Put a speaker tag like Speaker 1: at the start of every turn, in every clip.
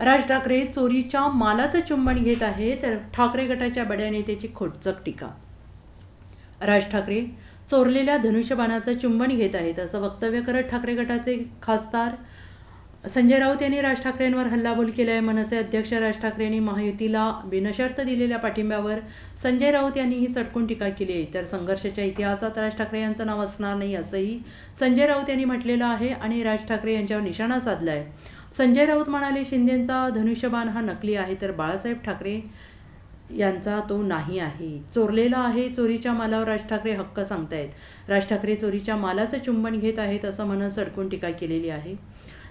Speaker 1: राज ठाकरे चोरीच्या मालाचं चुंबन घेत आहे तर ठाकरे गटाच्या बड्या नेत्याची खोटचक टीका. राज ठाकरे चोरलेल्या धनुष्यबाणाचं चुंबन घेत आहेत असं वक्तव्य करत ठाकरे गटाचे खासदार संजय राऊत यांनी राज ठाकरेंवर हल्लाबोल केला आहे मनसे अध्यक्ष राज ठाकरे यांनी महायुतीला बिनशर्त दिलेल्या पाठिंब्यावर संजय राऊत यांनी ही सटकून टीका केली आहे. तर संघर्षाच्या इतिहासात राज ठाकरे यांचं नाव असणार नाही असंही संजय राऊत यांनी म्हटलेलं आहे आणि राज ठाकरे यांच्यावर निशाणा साधला आहे संजय राऊत म्हणाले शिंदेंचा धनुष्यबाण हा नकली आहे तर बाळासाहेब ठाकरे यांचा तो नाही आहे. चोरलेला आहे चोरीच्या मालावर राज ठाकरे हक्क सांगतायत. राज ठाकरे चोरीच्या मालाचं चुंबन घेत आहेत असं म्हणत सडकून टीका केलेली आहे.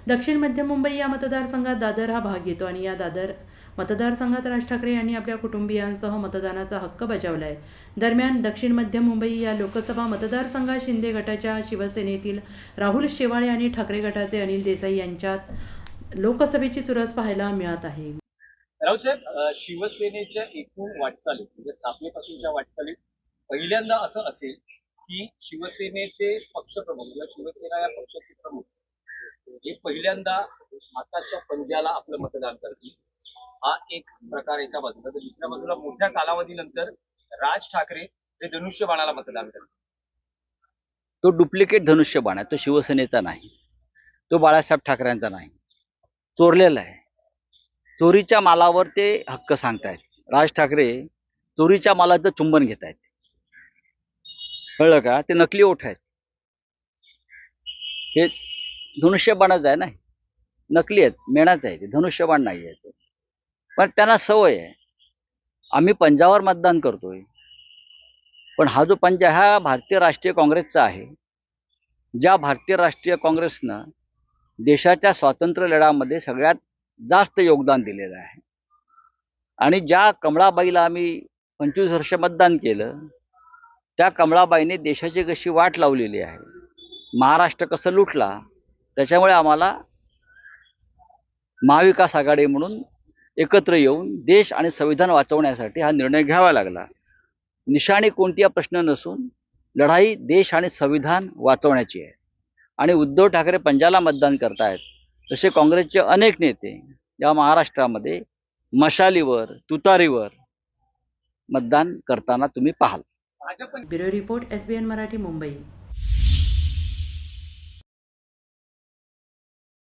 Speaker 1: दक्षिण मध्य मुंबई या मतदारसंघात दादर हा भाग घेतो आणि या दादर मतदारसंघात राज ठाकरे यांनी आपल्या कुटुंबियांसह मतदानाचा हक्क बजावला आहे दरम्यान दक्षिण मध्य मुंबई या लोकसभा मतदारसंघात शिंदे गटाच्या शिवसेनेतील राहुल शेवाळे आणि ठाकरे गटाचे अनिल देसाई यांच्यात लोकसभेची चुरस पाहायला मिळत आहे.
Speaker 2: राऊत साहेब अ, शिवसेनेच्या एकूण वाटचालीत म्हणजे स्थापनेपासूनच्या वाटचालीत पहिल्यांदा असं असेल की शिवसेनेचे पक्षप्रमुख किंवा शिवसेना या पक्षाचे प्रमुख हे पहिल्यांदा हाताच्या पंजाला आपलं मतदान करतील. हा एक प्रकार एका बाजूला तर दुसऱ्या बाजूला मोठ्या कालावधीनंतर राज ठाकरे हे धनुष्यबाणाला मतदान करतील.
Speaker 3: तो डुप्लिकेट धनुष्यबाण आहे तो शिवसेनेचा नाही तो बाळासाहेब ठाकरेंचा नाही. चोरलेलं आहे. चोरीच्या मालावर ते हक्क सांगतायत. राज ठाकरे चोरीच्या मालाचं चुंबन घेत आहेत कळलं का? ते नकली ओठ आहेत. हे धनुष्यबाणच आहे ना? नकली आहेत. मेणाच आहे ते. धनुष्यबाण नाही आहे ते. पण त्यांना सवय आहे. आम्ही पंजावर मतदान करतोय. पण हा जो पंजा हा भारतीय राष्ट्रीय काँग्रेसचा आहे. ज्या भारतीय राष्ट्रीय काँग्रेसनं देशाच्या स्वातंत्र्य लढ्यामध्ये सगळ्यात जास्त योगदान दिलेलं आहे. आणि ज्या कमळाबाईला आम्ही पंचवीस वर्ष मतदान केलं त्या कमळाबाईने देशाची कशी वाट लावलेली आहे. महाराष्ट्र कसं लुटला त्याच्यामुळे आम्हाला महाविकास आघाडी म्हणून एकत्र येऊन देश आणि संविधान वाचवण्यासाठी हा निर्णय घ्यावा लागला. निशाणी कोणती हा प्रश्न नसून लढाई देश आणि संविधान वाचवण्याची आहे. आणि उद्धव ठाकरे पंजाला मतदान करतायत. तसे काँग्रेसचे अनेक नेते या महाराष्ट्रामध्ये मशालीवर तुतारीवर मतदान करताना तुम्ही पाहाल.
Speaker 1: Bureau report S B N Marathi Mumbai.